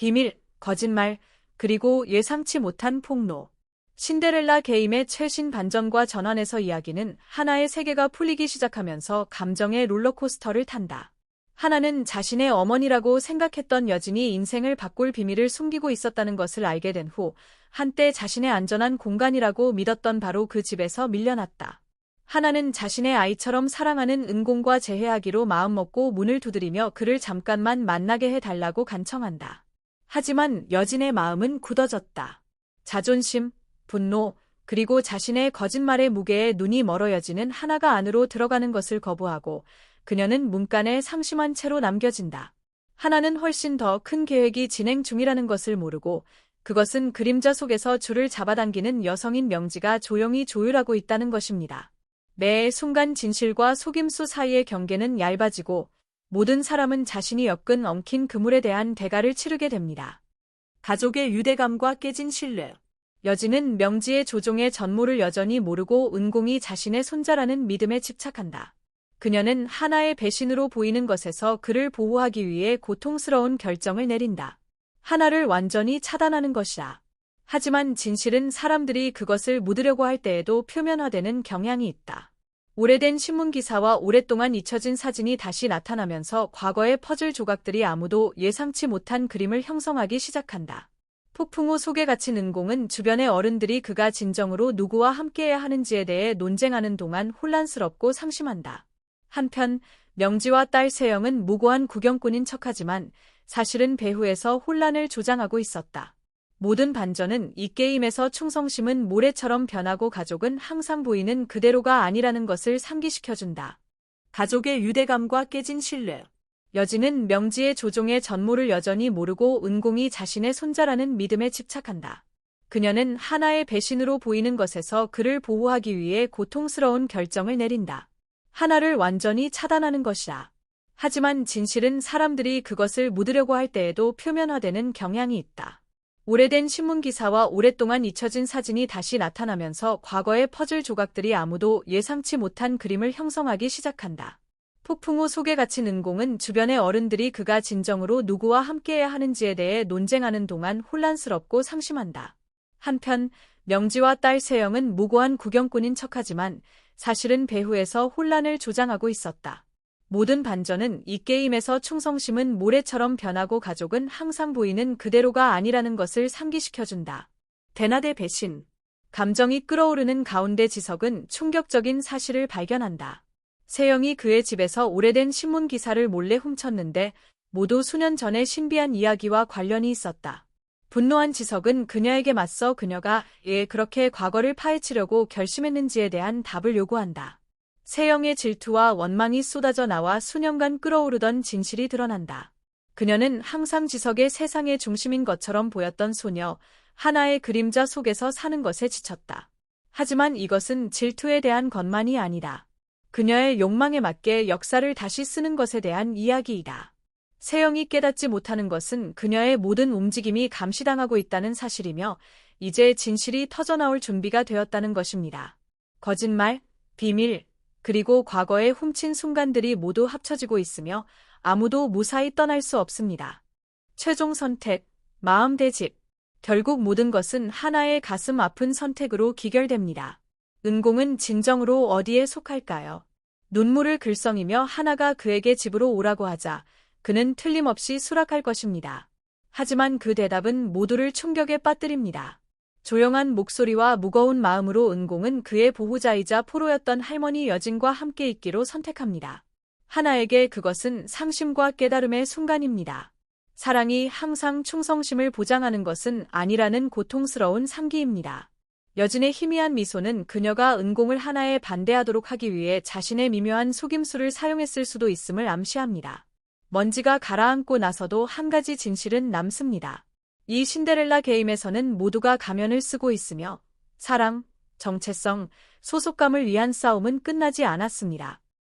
비밀, 거짓말, 그리고 예상치 못한 폭로. 신데렐라 게임의 최신 반전과 전환에서 이야기는 하나의 세계가 풀리기 시작하면서 감정의 롤러코스터를 탄다. 하나는 자신의 어머니라고 생각했던 여진이 인생을 바꿀 비밀을 숨기고 있었다는 것을 알게 된 후 한때 자신의 안전한 공간이라고 믿었던 바로 그 집에서 밀려났다. 하나는 자신의 아이처럼 사랑하는 은공과 재회하기로 마음먹고 문을 두드리며 그를 잠깐만 만나게 해달라고 간청한다. 하지만 여진의 마음은 굳어졌다. 자존심, 분노, 그리고 자신의 거짓말의 무게에 눈이 멀어 여지는 하나가 안으로 들어가는 것을 거부하고 그녀는 문간에 상심한 채로 남겨진다. 하나는 훨씬 더 큰 계획이 진행 중이라는 것을 모르고 그것은 그림자 속에서 줄을 잡아당기는 여성인 명지가 조용히 조율하고 있다는 것입니다. 매 순간 진실과 속임수 사이의 경계는 얇아지고 모든 사람은 자신이 엮은 엉킨 그물에 대한 대가를 치르게 됩니다. 가족의 유대감과 깨진 신뢰. 여진은 명지의 조종의 전모를 여전히 모르고 은공이 자신의 손자라는 믿음에 집착한다. 그녀는 하나의 배신으로 보이는 것에서 그를 보호하기 위해 고통스러운 결정을 내린다. 하나를 완전히 차단하는 것이다. 하지만 진실은 사람들이 그것을 묻으려고 할 때에도 표면화되는 경향이 있다. 오래된 신문기사와 오랫동안 잊혀진 사진이 다시 나타나면서 과거의 퍼즐 조각들이 아무도 예상치 못한 그림을 형성하기 시작한다. 폭풍 후 속에 갇힌 은공은 주변의 어른들이 그가 진정으로 누구와 함께해야 하는지에 대해 논쟁하는 동안 혼란스럽고 상심한다. 한편 명지와 딸 세영은 무고한 구경꾼인 척하지만 사실은 배후에서 혼란을 조장하고 있었다. 모든 반전은 이 게임에서 충성심은 모래처럼 변하고 가족은 항상 보이는 그대로가 아니라는 것을 상기시켜준다. 가족의 유대감과 깨진 신뢰. 여진은 명지의 조종의 전모를 여전히 모르고 은공이 자신의 손자라는 믿음에 집착한다. 그녀는 하나의 배신으로 보이는 것에서 그를 보호하기 위해 고통스러운 결정을 내린다. 하나를 완전히 차단하는 것이다. 하지만 진실은 사람들이 그것을 묻으려고 할 때에도 표면화되는 경향이 있다. 오래된 신문기사와 오랫동안 잊혀진 사진이 다시 나타나면서 과거의 퍼즐 조각들이 아무도 예상치 못한 그림을 형성하기 시작한다. 폭풍 후 속에 갇힌 은공은 주변의 어른들이 그가 진정으로 누구와 함께해야 하는지에 대해 논쟁하는 동안 혼란스럽고 상심한다. 한편 명지와 딸 세영은 무고한 구경꾼인 척하지만 사실은 배후에서 혼란을 조장하고 있었다. 모든 반전은 이 게임에서 충성심은 모래처럼 변하고 가족은 항상 보이는 그대로가 아니라는 것을 상기시켜준다. 대나대 배신. 감정이 끓어오르는 가운데 지석은 충격적인 사실을 발견한다. 세영이 그의 집에서 오래된 신문 기사를 몰래 훔쳤는데 모두 수년 전의 신비한 이야기와 관련이 있었다. 분노한 지석은 그녀에게 맞서 그녀가 예 그렇게 과거를 파헤치려고 결심했는지에 대한 답을 요구한다. 세영의 질투와 원망이 쏟아져 나와 수년간 끓어오르던 진실이 드러난다. 그녀는 항상 지석의 세상의 중심인 것처럼 보였던 소녀, 하나의 그림자 속에서 사는 것에 지쳤다. 하지만 이것은 질투에 대한 것만이 아니다. 그녀의 욕망에 맞게 역사를 다시 쓰는 것에 대한 이야기이다. 세영이 깨닫지 못하는 것은 그녀의 모든 움직임이 감시당하고 있다는 사실이며 이제 진실이 터져나올 준비가 되었다는 것입니다. 거짓말, 비밀, 그리고 과거에 훔친 순간들이 모두 합쳐지고 있으며 아무도 무사히 떠날 수 없습니다. 최종 선택, 마음 대집. 결국 모든 것은 하나의 가슴 아픈 선택으로 기결됩니다. 은공은 진정으로 어디에 속할까요? 눈물을 글썽이며 하나가 그에게 집으로 오라고 하자 그는 틀림없이 수락할 것입니다. 하지만 그 대답은 모두를 충격에 빠뜨립니다. 조용한 목소리와 무거운 마음으로 은공은 그의 보호자이자 포로였던 할머니 여진과 함께 있기로 선택합니다. 하나에게 그것은 상심과 깨달음의 순간입니다. 사랑이 항상 충성심을 보장하는 것은 아니라는 고통스러운 상기입니다. 여진의 희미한 미소는 그녀가 은공을 하나에 반대하도록 하기 위해 자신의 미묘한 속임수를 사용했을 수도 있음을 암시합니다. 먼지가 가라앉고 나서도 한 가지 진실은 남습니다. 이 신데렐라 게임에서는 모두가 가면을 쓰고 있으며 사랑, 정체성, 소속감을 위한 싸움은 끝나지 않았습니다.